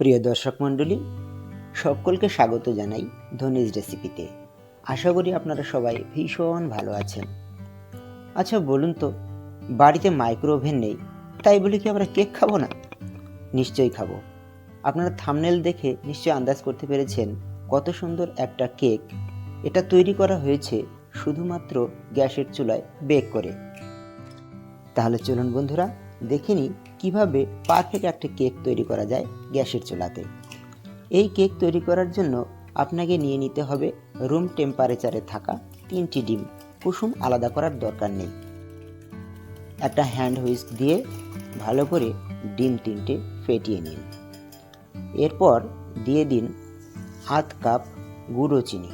প্রিয় দর্শক মণ্ডলী, সকলকে স্বাগত জানাই ধনিজ রেসিপিতে। আশা করি আপনারা সবাই ভীষণ ভালো আছেন। আচ্ছা বলুন তো, বাড়িতে মাইক্রো ওভেন নেই, তাই বলে কি আমরা কেক খাব না? নিশ্চয়ই খাব। আপনারা থামনেল দেখে নিশ্চয়ই আন্দাজ করতে পেরেছেন কত সুন্দর একটা কেক এটা তৈরি করা হয়েছে শুধুমাত্র গ্যাসের চুলায় বেক করে। তাহলে চলুন বন্ধুরা, দেখে নিই কীভাবে পারফেক্ট একটা কেক তৈরি করা যায় গ্যাসের চুলাতে। এই কেক তৈরি করার জন্য আপনাকে নিয়ে নিতে হবে রুম টেম্পারেচারে থাকা তিনটি ডিম। কুসুম আলাদা করার দরকার নেই। একটা হ্যান্ড হুইস্ক দিয়ে ভালো করে ডিম তিনটে ফেটিয়ে নিন। এরপর দিয়ে দিন আধ কাপ গুঁড়ো চিনি।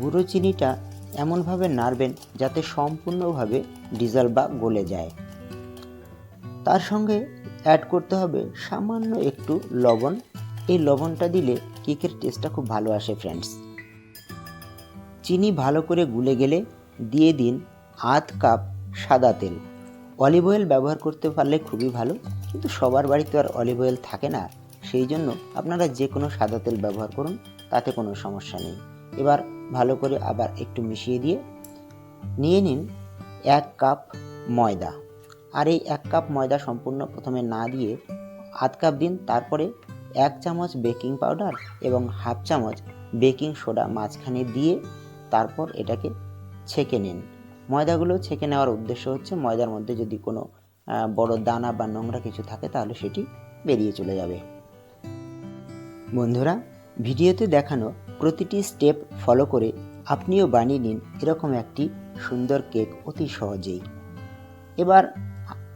গুঁড়ো চিনিটা এমনভাবে নাড়বেন যাতে সম্পূর্ণভাবে ডিজল বা গলে যায়। তার সঙ্গে অ্যাড করতে হবে সামান্য একটু লবণ। এই লবণটা দিলে কেকের টেস্টটা খুব ভালো আসে ফ্রেন্ডস চিনি ভালো করে গুলে গেলে দিয়ে দিন আধ কাপ সাদা তেল। অলিভ অয়েল ব্যবহার করতে পারলে খুবই ভালো, কিন্তু সবার বাড়িতে আর অলিভ অয়েল থাকে না, সেই জন্য আপনারা যে কোনো সাদা তেল ব্যবহার করুন, তাতে কোনো সমস্যা নেই। এবার ভালো করে আবার একটু মিশিয়ে দিয়ে নিয়ে নিন এক কাপ ময়দা। আর এই এক কাপ ময়দা সম্পূর্ণ প্রথমে না দিয়ে আধ কাপ দিন, তারপরে এক চামচ বেকিং পাউডার এবং হাফ চামচ বেকিং সোডা মাঝখানে দিয়ে তারপর এটাকে ছেঁকে নিন। ময়দাগুলো ছেঁকে নেওয়ার উদ্দেশ্য হচ্ছে ময়দার মধ্যে যদি কোনো বড় দানা বা নোংরা কিছু থাকে তাহলে সেটি বেরিয়ে চলে যাবে। বন্ধুরা, ভিডিওতে দেখানো প্রতিটি স্টেপ ফলো করে আপনিও বানিয়ে নিন এরকম একটি সুন্দর কেক অতি সহজেই। এবার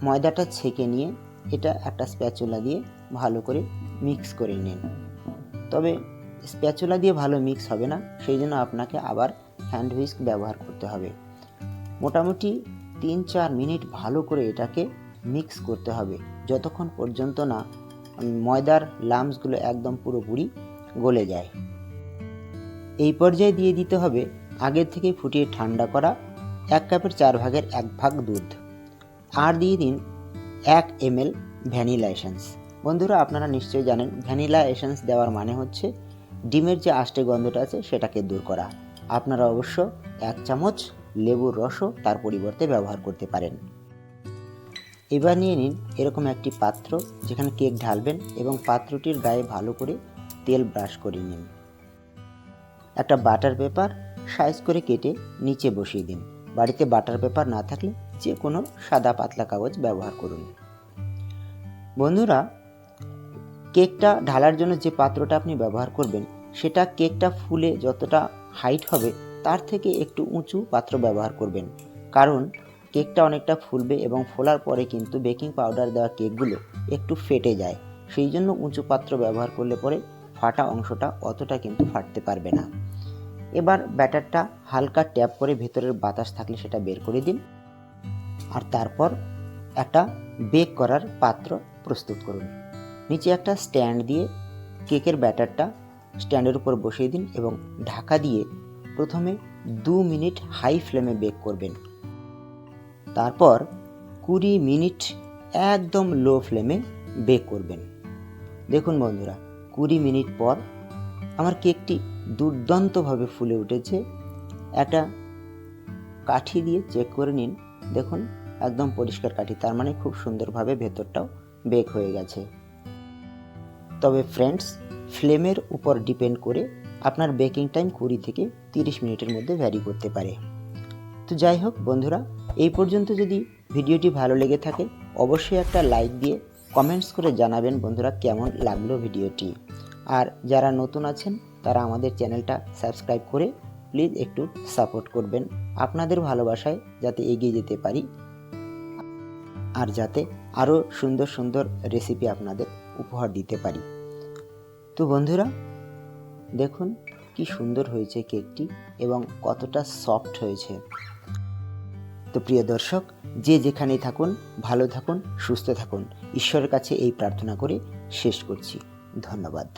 ময়দাটা ছেঁকে নিয়ে এটা একটা স্প্যাচুলা দিয়ে ভালো করে মিক্স করে নিন। তবে স্প্যাচুলা দিয়ে ভালো মিক্স হবে না, সেই জন্য আপনাকে আবার হ্যান্ড হুইস্ক ব্যবহার করতে হবে। মোটামুটি তিন চার মিনিট ভালো করে এটাকে মিক্স করতে হবে। যতক্ষণ পর্যন্ত না ময়দার লামসগুলো একদম পুরোপুরি গলে যায়। এই পর্যায়ে দিয়ে দিতে হবে আগের থেকে ফুটিয়ে ঠান্ডা করা এক কাপের চার ভাগের এক ভাগ দুধ। আর দিয়ে দিন এক এম এল ভ্যানিলা এসেন্স। বন্ধুরা, আপনারা নিশ্চয়ই জানেন, ভ্যানিলা এসেন্স দেওয়ার মানে হচ্ছে ডিমের যে আষ্টে গন্ধটা আছে, সেটাকে দূর করা। আপনারা অবশ্য এক চামচ লেবুর রসও তার পরিবর্তে ব্যবহার করতে পারেন। এবার নিয়ে নিন এরকম একটি পাত্র, যেখানে কেক ঢালবেন এবং পাত্রটির গায়ে ভালো করে তেল ব্রাশ করে নিন। একটা বাটার পেপার সাইজ করে কেটে নিচে বসিয়ে দিন। বাড়িতে বাটার পেপার না থাকলে যে কোনো সাদা পাতলা কাগজ ব্যবহার করুন। বন্ধুরা, কেকটা ঢালার জন্য যে পাত্রটা আপনি ব্যবহার করবেন, সেটা কেকটা ফুলে যতটা হাইট হবে, তার থেকে একটু উঁচু পাত্র ব্যবহার করবেন। কারণ, কেকটা অনেকটা ফুলবে এবং ফোলার পরে কিন্তু বেকিং পাউডার দেওয়া কেকগুলো একটু ফেটে যায়। সেই জন্য উঁচু পাত্র ব্যবহার করলে পরে ফাটা অংশটা অতটা কিন্তু ফাটতে পারবে না। এবার ব্যাটারটা হালকা ট্যাপ করে ভেতরের বাতাস থাকলে সেটা বের করে দিন। আর তারপর একটা বেক করার পাত্র প্রস্তুত করুন। নিচে একটা স্ট্যান্ড দিয়ে কেকের ব্যাটারটা স্ট্যান্ডের উপর বসিয়ে দিন এবং ঢাকা দিয়ে প্রথমে দু মিনিট হাই ফ্লেমে বেক করবেন। তারপর কুড়ি মিনিট একদম লো ফ্লেমে বেক করবেন। দেখুন বন্ধুরা, কুড়ি মিনিট পর আমার কেকটি দুর্দান্তভাবে ফুলে উঠেছে। একটা কাঠি দিয়ে চেক করে নিন। দেখুন একদম পরিষ্কার কাঠি, তার মানে খুব সুন্দরভাবে ভেতরটাও বেক হয়ে গেছে। তবে ফ্রেন্ডস ফ্লেমের উপর ডিপেন্ড করে আপনার বেকিং টাইম কুড়ি থেকে তিরিশ মিনিটের মধ্যে ভ্যারি করতে পারে। তো যাই হোক বন্ধুরা, এই পর্যন্ত যদি ভিডিওটি ভালো লেগে থাকে, অবশ্যই একটা লাইক দিয়ে কমেন্টস করে জানাবেন বন্ধুরা কেমন লাগল ভিডিওটি। আর যারা নতুন আছেন, তারা আমাদের চ্যানেলটা সাবস্ক্রাইব করে প্লিজ একটু সাপোর্ট করবেন। আপনাদের ভালোবাসায় যাতে এগিয়ে যেতে পারি। আর যাতে আরও সুন্দর সুন্দর রেসিপি আপনাদের উপহার দিতে পারি। তো বন্ধুরা, দেখুন কি সুন্দর হয়েছে কেকটি এবং কতটা সফট হয়েছে। তো প্রিয় দর্শক, যে যেখানেই থাকুন, ভালো থাকুন, সুস্থ থাকুন, ঈশ্বরের কাছে এই প্রার্থনা করে শেষ করছি। ধন্যবাদ।